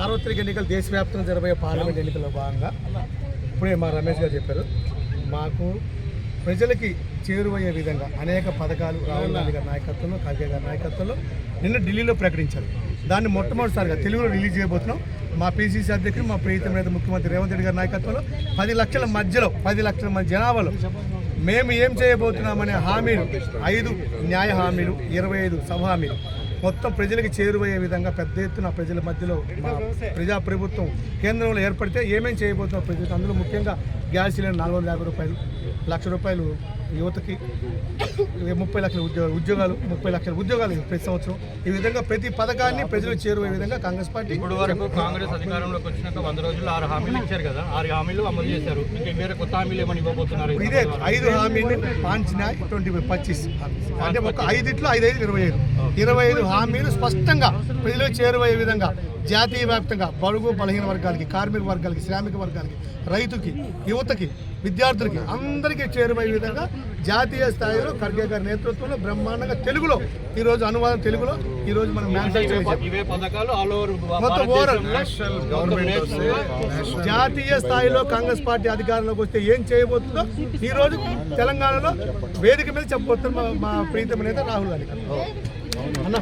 సార్వత్రిక ఎన్నికలు దేశవ్యాప్తంగా జరగబోయే పార్లమెంట్ ఎన్నికల్లో భాగంగా ఇప్పుడే మా రమేష్ గారు చెప్పారు మాకు ప్రజలకి చేరువయ్యే విధంగా అనేక పథకాలు రాహుల్ గాంధీ గారి నాయకత్వంలో ఖర్గే గారి నాయకత్వంలో నిన్న ఢిల్లీలో ప్రకటించారు. దాన్ని మొట్టమొదటిసారిగా తెలుగులో రిలీజ్ చేయబోతున్నాం. మా పీసీసీ అధ్యక్షుడు మా ప్రీతం నేత ముఖ్యమంత్రి రేవంత్ రెడ్డి గారి నాయకత్వంలో పది లక్షల మధ్యలో పది లక్షల మంది జనాభాలో మేము ఏం చేయబోతున్నామనే హామీలు ఐదు న్యాయ హామీలు ఇరవై ఐదు సభ హామీలు మొత్తం ప్రజలకు చేరువయ్యే విధంగా పెద్ద ఎత్తున ప్రజల మధ్యలో మా ప్రజా ప్రభుత్వం కేంద్రంలో ఏర్పడితే ఏమేం చేయబోతున్నాం ప్రజలకు అందులో ముఖ్యంగా గ్యాస్ సిలిండర్ నాలుగు వందల యాభై రూపాయలు లక్ష రూపాయలు యువతకి ముప్పై లక్షల ఉద్యోగాలు ఉద్యోగాలు ముప్పై లక్షల ఉద్యోగాలు ప్రతి సంవత్సరం. ఈ విధంగా ప్రతి పథకాన్ని ప్రజలకు చేరువయ్యే విధంగా కాంగ్రెస్ పార్టీ ఇప్పుడు వరకు కాంగ్రెస్ అధికారంలోకి వచ్చినాక వంద రోజులు ఆరు హామీలు ఇచ్చారు కదా. ఆరు హామీలు అమలు చేశారు. వేరే కొత్త హామీలు ఏమని ఇవ్వబోతున్నారు? ఇదే ఐదు హామీలు పాంచినాయి ట్వంటీ పచ్చిస్. అంటే ఒక ఐదిట్లో ఐదు ఐదు ఇరవై ఐదు. ఇరవై ఐదు హామీలు స్పష్టంగా ప్రజలకు చేరువయ్యే విధంగా జాతీయ వ్యాప్తంగా బడుగు బలహీన వర్గాలకి కార్మిక వర్గాలకి శ్రామిక వర్గాలకి రైతుకి యువతకి విద్యార్థులకి అందరికీ చేరువయ్యే విధంగా జాతీయ స్థాయిలో ఖర్గే గారి నేతృత్వంలో బ్రహ్మాండంగా తెలుగులో ఈరోజు అనువాదం తెలుగులో ఈరోజు మనం ఆల్ ఓవర్ మొత్తం జాతీయ స్థాయిలో కాంగ్రెస్ పార్టీ అధికారంలోకి వస్తే ఏం చేయబోతుందో ఈ రోజు తెలంగాణలో వేదిక మీద చెప్పబోతున్నారు మా- ప్రీతమ నేత రాహుల్ గాంధీ గారు. అన్న.